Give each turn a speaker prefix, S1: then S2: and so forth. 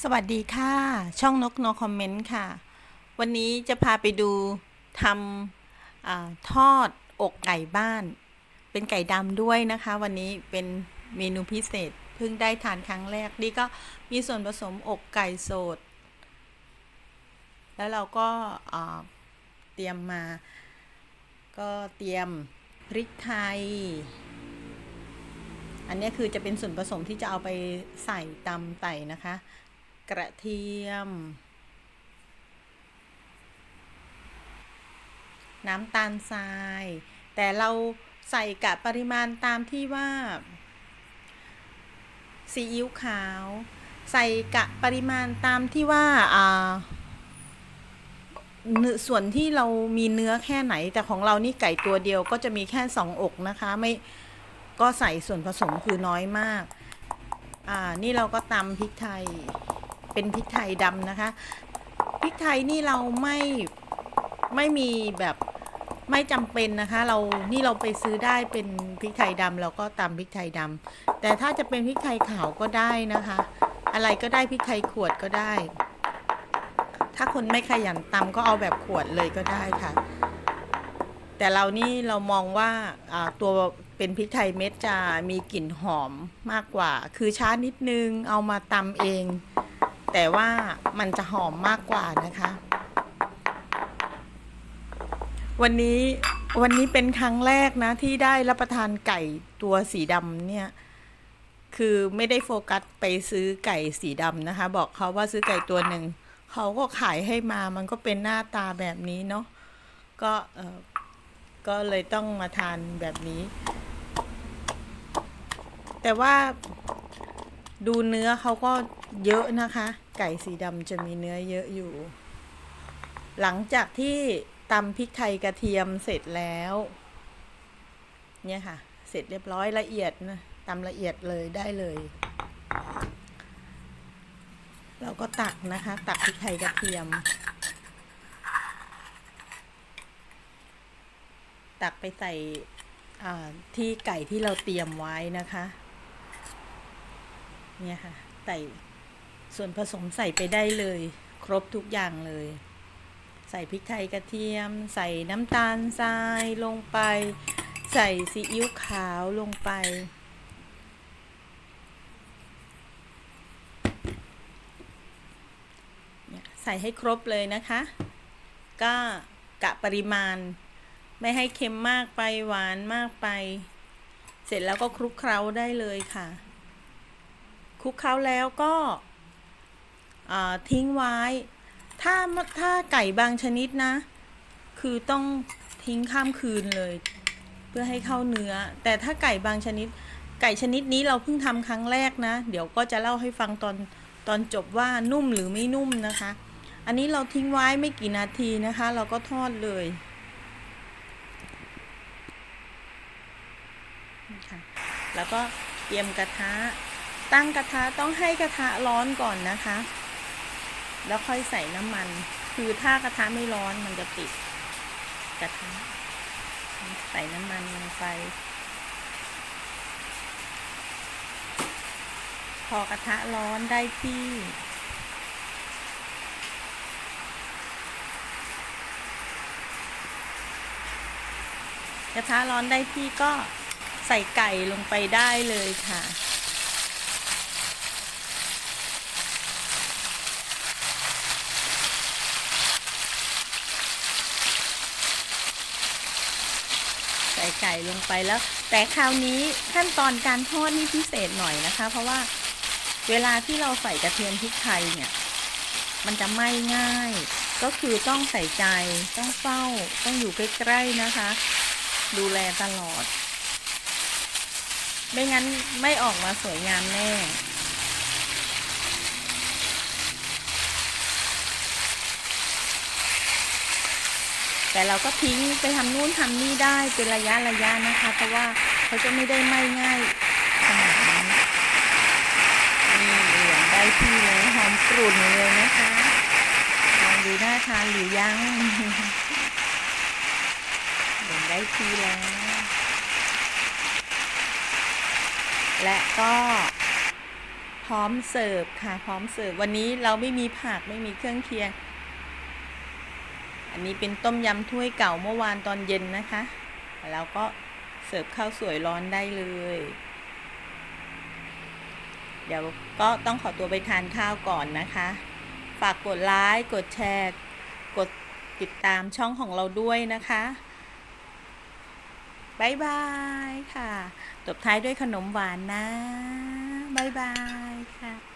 S1: สวัสดีค่ะ ช่องนก no comment ค่ะ วันนี้จะพาไปดูทำอทอดอกไก่บ้าน เป็นไก่ดำด้วยนะคะ วันนี้เป็นเมนูพิเศษเพิ่งได้ทานครั้งแรก นี่ก็มีส่วนผสมอกไก่สด แล้วเราก็เตรียมมา ก็เตรียมพริกไทย อันนี้คือจะเป็นส่วนผสมที่จะเอาไปใส่ตำไต่นะคะ กระเทียม น้ำตาลทราย แต่เราใส่กะปริมาณตามที่ว่าซีอิ๊วขาว ใส่กะปริมาณตามที่ว่าอ่าส่วนที่เรามีเนื้อแค่ไหน แต่ของเรานี่ไก่ตัวเดียวก็จะมีแค่สองอกนะคะ ไม่ก็ใส่ส่วนผสมคือน้อยมาก อ่า นี่เราก็ตำพริกไทย เป็นพริกไทยดำนะคะพริกไทยนี่เราไม่ไม่มีแบบไม่จำเป็นนะคะ เรานี่เราไปซื้อได้เป็นพริกไทยดำเราก็ตำพริกไทยดำแต่ถ้าจะเป็นพริกไทยขาวก็ได้นะคะ อะไรก็ได้พริกไทยขวดก็ได้ ถ้าคนไม่ขยันตำก็เอาแบบขวดเลยก็ได้ค่ะ แต่เรานี่เรามองว่าอ่าตัวเป็นพริกไทยเม็ดจะมีกลิ่นหอมมากกว่า คือช้านิดนึงเอามาตำเอง แต่ว่ามันจะหอมมากกว่านะคะ วันนี้วันนี้เป็นครั้งแรกนะ ที่ได้รับประทานไก่ตัวสีดำเนี่ย คือไม่ได้โฟกัสไปซื้อไก่สีดำนะคะ บอกเขาว่าซื้อไก่ตัวหนึ่งเขาก็ขายให้มามันก็เป็นหน้าตาแบบนี้เนาะก็เออก็เลยต้องมาทานแบบนี้ แต่ว่าดูเนื้อเขาก็เยอะนะคะ ไก่สีดำจะมีเนื้อเยอะอยู่ หลังจากที่ตำพริกไทยกระเทียมเสร็จแล้ว เนี่ยค่ะ เสร็จเรียบร้อยละเอียดนะตำละเอียดเลยได้เลย เราก็ตักนะคะ ตักพริกไทยกระเทียม ตักไปใส่อ่าที่ไก่ที่เราเตรียมไว้นะคะ เนี่ยค่ะ ใส่ ส่วนผสมใส่ไปได้เลย ครบทุกอย่างเลย ใส่พริกไทยกระเทียม ใส่น้ำตาลทรายลงไป ใส่ซีอิ๊วขาวลงไป ใส่ให้ครบเลยนะคะ ก็กะปริมาณ ไม่ให้เค็มมากไปหวานมากไป เสร็จแล้วก็คลุกเคล้าได้เลยค่ะ คลุกเคล้าแล้วก็ ทิ้งไว้ ถ้าถ้าไก่บางชนิดนะ คือต้องทิ้งข้ามคืนเลย เพื่อให้เข้าเนื้อ แต่ถ้าไก่บางชนิด ไก่ชนิดนี้เราเพิ่งทำครั้งแรกนะ เดี๋ยวก็จะเล่าให้ฟังตอนตอนจบว่านุ่มหรือไม่นุ่มนะคะ อันนี้เราทิ้งไว้ไม่กี่นาทีนะคะ เราก็ทอดเลยค่ะแล้วก็เตรียมกระทะ ตั้งกระทะต้องให้กระทะร้อนก่อนนะคะ แล้วค่อยใส่น้ำมัน คือถ้ากระทะไม่ร้อนมันจะติดกระทะใส่น้ำมันลงไป พอกระทะร้อนได้ที่กระทะร้อนได้ที่ก็ใส่ไก่ลงไปได้เลยค่ะ ใส่ไก่ลงไปแล้ว แต่คราวนี้ขั้นตอนการทอดนี่พิเศษหน่อยนะคะ เพราะว่าเวลาที่เราใส่กระเทียมพริกไทยเนี่ย มันจะไหม้ง่าย ก็คือต้องใส่ใจต้องเฝ้า ต้องอยู่ใกล้ๆนะคะ ดูแลตลอด ไม่งั้นไม่ออกมาสวยงามแน่ แต่เราก็ทิ้งไปทำนู่นทำนี่ได้เป็นระยะระยะนะคะ เพราะว่าเขาจะไม่ได้ไหม้ง่ายขนาดนั้นนี่เหลืองได้ที่เลยหอมกรุ่นเลยนะคะลองดูน่าทานหรือยังเหลืองได้ที่แล้ว และก็พร้อมเสิร์ฟค่ะ พร้อมเสิร์ฟวันนี้เราไม่มีผักไม่มีเครื่องเคียง อันนี้เป็นต้มยำถ้วยเก่าเมื่อวานตอนเย็นนะคะ แล้วก็เสิร์ฟข้าวสวยร้อนได้เลย เดี๋ยวก็ต้องขอตัวไปทานข้าวก่อนนะคะ ฝากกดไลค์ กดแชร์ กดติดตามช่องของเราด้วยนะคะบายบายค่ะ ตบท้ายด้วยขนมหวานนะบายบายค่ะ